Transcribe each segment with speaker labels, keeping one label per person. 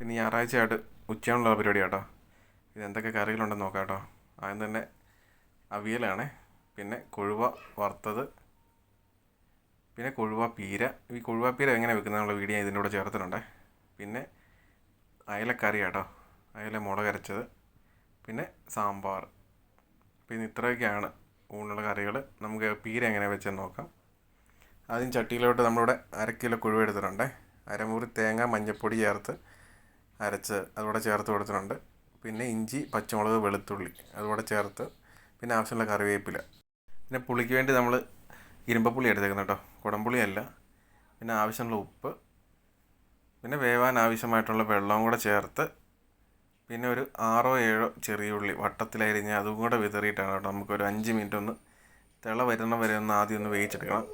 Speaker 1: പിന്നെ ഞായറാഴ്ചയായിട്ട് ഉച്ചയാണുള്ള പരിപാടി കേട്ടോ. ഇത് എന്തൊക്കെ കറികളുണ്ടെന്ന് നോക്കാം കേട്ടോ. ആദ്യം തന്നെ അവിയലാണേ. പിന്നെ കൊഴുവ വറുത്തത്. പിന്നെ കൊഴുവ പീര. ഈ കൊഴുവ പീര എങ്ങനെ വെക്കുന്നതെന്നുള്ള വീഡിയോ ഇതിന്റെ കൂടെ ചേർത്തിട്ടുണ്ട്. പിന്നെ അയലക്കറി കേട്ടോ. അയല മുളക് അരച്ചത്. പിന്നെ സാമ്പാർ. പിന്നെ ഇത്രയൊക്കെയാണ് ഊണുള്ള കറികൾ. നമുക്ക് പീര എങ്ങനെ വെച്ചെന്ന് നോക്കാം. ആദ്യം ചട്ടിയിലോട്ട് നമ്മളിവിടെ അര കിലോ കുഴുവ എടുത്തിട്ടുണ്ട്. അരമുറി തേങ്ങ മഞ്ഞൾപ്പൊടി ചേർത്ത് അരച്ച് അതുകൂടെ ചേർത്ത് കൊടുത്തിട്ടുണ്ട്. പിന്നെ ഇഞ്ചി പച്ചമുളക് വെളുത്തുള്ളി അതുകൂടെ ചേർത്ത് പിന്നെ ആവശ്യമുള്ള കറിവേപ്പില. പിന്നെ പുളിക്ക് വേണ്ടി നമ്മൾ ഇരുമ്പപ്പുളി എടുത്തേക്കുന്നത് കേട്ടോ. കുടംപുളി അല്ല പിന്നെ ആവശ്യമുള്ള ഉപ്പ്. പിന്നെ വേവാൻ ആവശ്യമായിട്ടുള്ള വെള്ളവും കൂടെ ചേർത്ത് പിന്നെ ഒരു ആറോ ഏഴോ ചെറിയ ഉള്ളി വട്ടത്തിലരിഞ്ഞ് അതും കൂടെ വിതറിയിട്ടാണ് കേട്ടോ. നമുക്കൊരു അഞ്ച് മിനിറ്റ് ഒന്ന് തിള വരുന്ന വരെ ഒന്ന് ആദ്യം ഒന്ന് വേവിച്ചെടുക്കണം.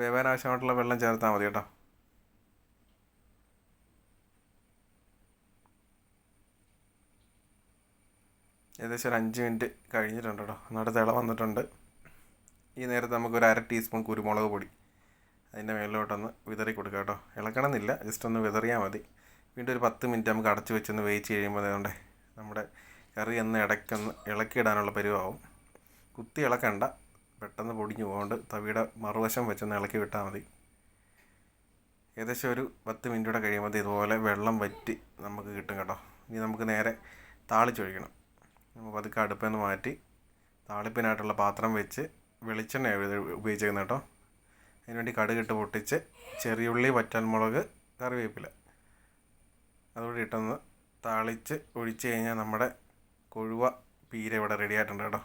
Speaker 1: വേവാൻ ആവശ്യമായിട്ടുള്ള വെള്ളം ചേർത്താൽ മതി കേട്ടോ. ഏകദേശം ഒരു അഞ്ച് മിനിറ്റ് കഴിഞ്ഞിട്ടുണ്ട് കേട്ടോ. എന്നിട്ട് തിള വന്നിട്ടുണ്ട്. ഈ നേരത്ത് നമുക്കൊരു അര ടീസ്പൂൺ കുരുമുളക് പൊടി അതിന്റെ മേളിലോട്ടൊന്ന് വിതറി കൊടുക്കുക കേട്ടോ. ഇളക്കണമെന്നില്ല ജസ്റ്റ് ഒന്ന് വിതറിയാൽ മതി. വീണ്ടും ഒരു പത്ത് മിനിറ്റ് നമുക്ക് അടച്ചു വെച്ചൊന്ന് വേവിച്ച് കഴിയുമ്പോൾ അതുകൊണ്ട് നമ്മുടെ കറി ഒന്ന് ഇടയ്ക്കൊന്ന് ഇളക്കിയിടാനുള്ള പരിവാവും. കുത്തി ഇളക്കണ്ട. പെട്ടെന്ന് പൊടിഞ്ഞു പോകാണ്ട് തവിയുടെ മറുവശം വെച്ചൊന്ന് ഇളക്കി വിട്ടാൽ മതി. ഏകദേശം ഒരു പത്ത് മിനിറ്റ് കൂടെ കഴിയുമ്പോൾ ഇതുപോലെ വെള്ളം വറ്റി നമുക്ക് കിട്ടും കേട്ടോ. ഇനി നമുക്ക് നേരെ താളിച്ചൊഴിക്കണം നമുക്ക് പതുക്കെ അടുപ്പിൽ നിന്ന് മാറ്റി താളിപ്പിനായിട്ടുള്ള പാത്രം വെച്ച് വെളിച്ചെണ്ണ ഉപയോഗിച്ചേക്കുന്നത് കേട്ടോ. അതിനുവേണ്ടി കടുകിട്ട് പൊട്ടിച്ച് ചെറിയുള്ളി വറ്റൽമുളക് കറിവേപ്പില. അതുകൂടി ഇട്ടൊന്ന് താളിച്ച് ഒഴിച്ച് കഴിഞ്ഞാൽ നമ്മുടെ കൊഴുവ പീര ഇവിടെ റെഡി ആയിട്ടുണ്ട് കേട്ടോ.